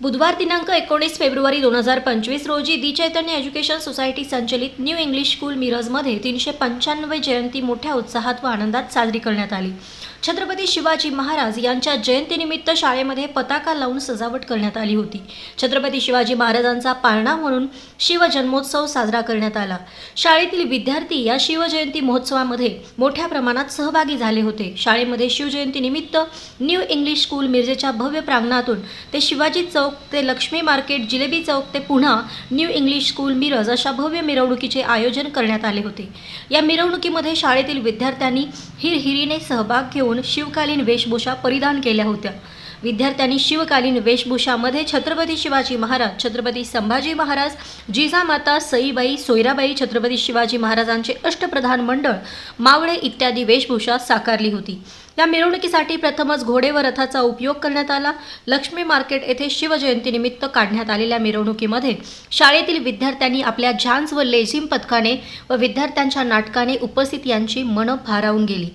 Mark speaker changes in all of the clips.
Speaker 1: बुधवार दिनांक एकोणीस फेब्रुवारी दोन हजार पंचवीस रोजी दी चैतन्य एज्युकेशन सोसायटी संचलित न्यू इंग्लिश स्कूल मिरजमध्ये तीनशे पंच्याण्णव जयंती मोठ्या उत्साहात व आनंदात साजरी करण्यात आली. छत्रपती शिवाजी महाराज यांच्या जयंतीनिमित्त शाळेमध्ये पताका लावून सजावट करण्यात आली होती. छत्रपती शिवाजी महाराजांचा पाळणा म्हणून शिवजन्मोत्सव साजरा करण्यात आला. शाळेतील विद्यार्थी या शिवजयंती महोत्सवामध्ये मोठ्या प्रमाणात सहभागी झाले होते. शाळेमध्ये शिवजयंतीनिमित्त न्यू इंग्लिश स्कूल मिरजेच्या भव्य प्रांगणातून ते शिवाजी चौक ते लक्ष्मी मार्केट जिलेबी चौक ते पुन्हा न्यू इंग्लिश स्कूल मिरज अशा भव्य मिरवणुकीचे आयोजन करण्यात आले होते. या मिरवणुकीमध्ये शाळेतील विद्यार्थ्यांनी हिरहिरीने सहभाग घेऊन शिवकालीन वेशभूषा परिधान केल्या होत्या. विद्यार्थ्यांनी शिवकालीन वेशभूषामध्ये छत्रपती शिवाजी महाराज छत्रपती संभाजी महाराज जिजामाता सईबाई सोयराबाई छत्रपती शिवाजी महाराजांचे अष्टप्रधान मंडळ मावळे इत्यादी वेशभूषा साकारली होती. या मिरवणुकीसाठी प्रथमच घोडे व रथाचा उपयोग करण्यात आला. लक्ष्मी मार्केट येथे शिवजयंतीनिमित्त काढण्यात आलेल्या मिरवणुकीमध्ये शाळेतील विद्यार्थ्यांनी आपल्या झांज व लेझिम पथकाने व विद्यार्थ्यांच्या नाटकाने उपस्थित यांची मनं भारावून गेली.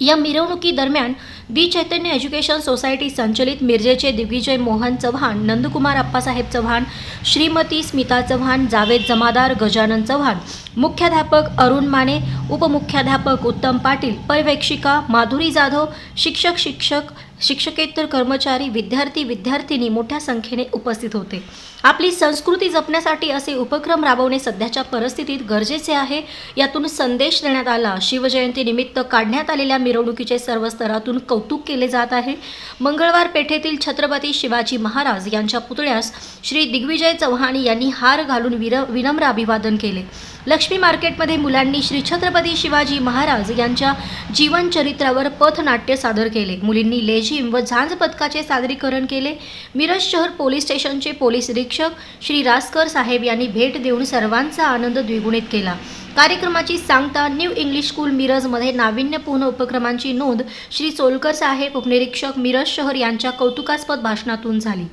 Speaker 1: या मिरवणुकी दरम्यान चैतन्य एज्युकेशन सोसायटी संचलित मिरजेचे दिग्विजय मोहन चव्हाण नंदकुमार अप्पासाहेब चव्हाण श्रीमती स्मिता चव्हाण जावेद जमादार गजानन चव्हाण मुख्याध्यापक अरुण माने उपमुख्याध्यापक उत्तम पाटील पर्यवेक्षिका माधुरी जाधव शिक्षक शिक्षक शिक्षकेतर कर्मचारी विद्यार्थी विद्यार्थिनी मोठ्या संख्येने उपस्थित होते. आपली संस्कृती जपण्यासाठी असे उपक्रम राबवणे सध्याच्या परिस्थितीत गरजेचे आहे. यातून संदेश देण्यात आला. शिवजयंतीनिमित्त काढण्यात आलेल्या मिरवणुकीचे सर्व स्तरातून कौतुक केले जात आहे. मंगळवार पेठेतील छत्रपती शिवाजी महाराज यांच्या पुतळ्यास श्री दिग्विजय चव्हाण यांनी हार घालून विर विनम्र अभिवादन केले. लक्ष्मी मार्केटमध्ये मुलांनी श्री छत्रपती शिवाजी महाराज यांच्या जीवनचरित्रावर पथनाट्य सादर केले. मुलींनी लेझिम व झांज पथकाचे सादरीकरण केले. मिरज शहर पोलीस स्टेशनचे पोलीस निरीक्षक श्री रासकर साहेब यांनी भेट देऊन सर्वांचा आनंद द्विगुणित केला. कार्यक्रमाची सांगता न्यू इंग्लिश स्कूल मिरजमध्ये नाविन्यपूर्ण उपक्रमांची नोंद श्री सोलकर साहेब उपनिरीक्षक मिरज शहर यांच्या कौतुकास्पद भाषणातून झाली.